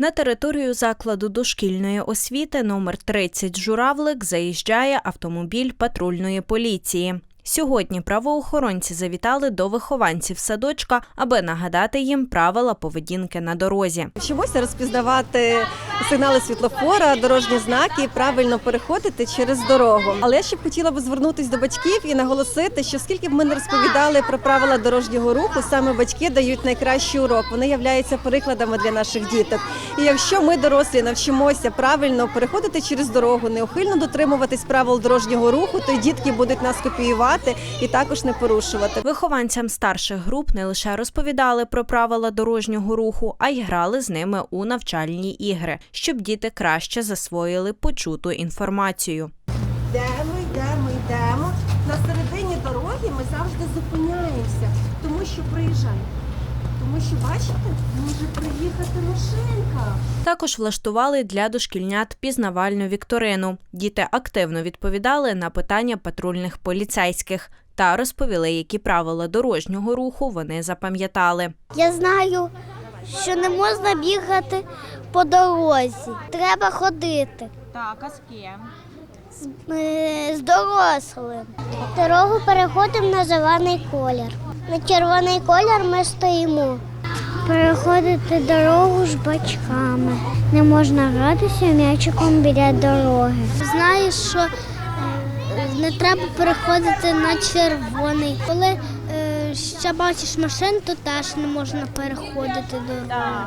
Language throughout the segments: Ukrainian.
На територію закладу дошкільної освіти номер 30 Журавлик заїжджає автомобіль патрульної поліції. Сьогодні правоохоронці завітали до вихованців садочка, аби нагадати їм правила поведінки на дорозі. Вчимося розпізнавати сигнали світлофора, дорожні знаки, правильно переходити через дорогу. Але я ще б хотіла б звернутися до батьків і наголосити, що скільки б ми не розповідали про правила дорожнього руху, саме батьки дають найкращий урок. Вони являються прикладами для наших діток. І якщо ми дорослі навчимося правильно переходити через дорогу, неухильно дотримуватись правил дорожнього руху, то й дітки будуть нас копіювати і також не порушувати. Вихованцям старших груп не лише розповідали про правила дорожнього руху, а й грали з ними у навчальні ігри, щоб діти краще засвоїли почуту інформацію. Йдемо, йдемо, йдемо. На середині дороги ми завжди зупиняємося, тому що приїжджаємо. Тому що, бачите, може приїхати машинка. Також влаштували для дошкільнят пізнавальну вікторину. Діти активно відповідали на питання патрульних поліцейських та розповіли, які правила дорожнього руху вони запам'ятали. Я знаю, що не можна бігати по дорозі. Треба ходити. Так, а з ким? З, е, з дорослим. Дорогу переходимо на зелений колір. На червоний колір ми стоїмо. Переходити дорогу з батьками. Не можна гратися м'ячиком біля дороги. Знаєш, що е, не треба переходити на червоний. Коли ще бачиш машин, то теж не можна переходити дорогу.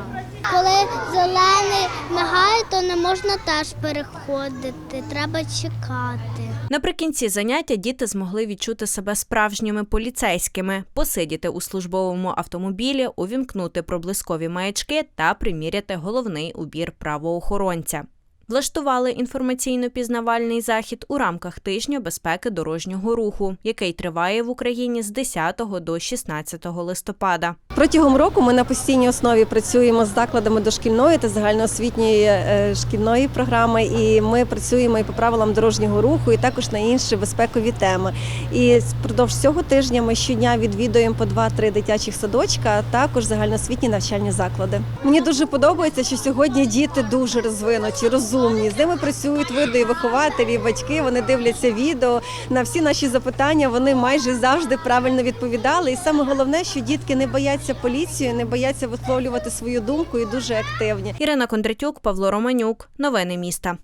Коли зелений мигає, то не можна теж переходити. Треба чекати. Наприкінці заняття діти змогли відчути себе справжніми поліцейськими, посидіти у службовому автомобілі, увімкнути проблискові маячки та приміряти головний убір правоохоронця. Влаштували інформаційно-пізнавальний захід у рамках тижня безпеки дорожнього руху, який триває в Україні з 10 до 16 листопада. Протягом року ми на постійній основі працюємо з закладами дошкільної та загальноосвітньої е, шкільної програми. І ми працюємо і по правилам дорожнього руху, і також на інші безпекові теми. І впродовж цього тижня ми щодня відвідуємо по 2-3 дитячих садочка, а також загальноосвітні навчальні заклади. Мені дуже подобається, що сьогодні діти дуже розвинуті, розумні. З ними працюють види і вихователі, і батьки. Вони дивляться відео. На всі наші запитання вони майже завжди правильно відповідали. І саме головне, що дітки не бояться поліцію, не бояться висловлювати свою думку і дуже активні. Ірина Кондратюк, Павло Романюк. Новини міста.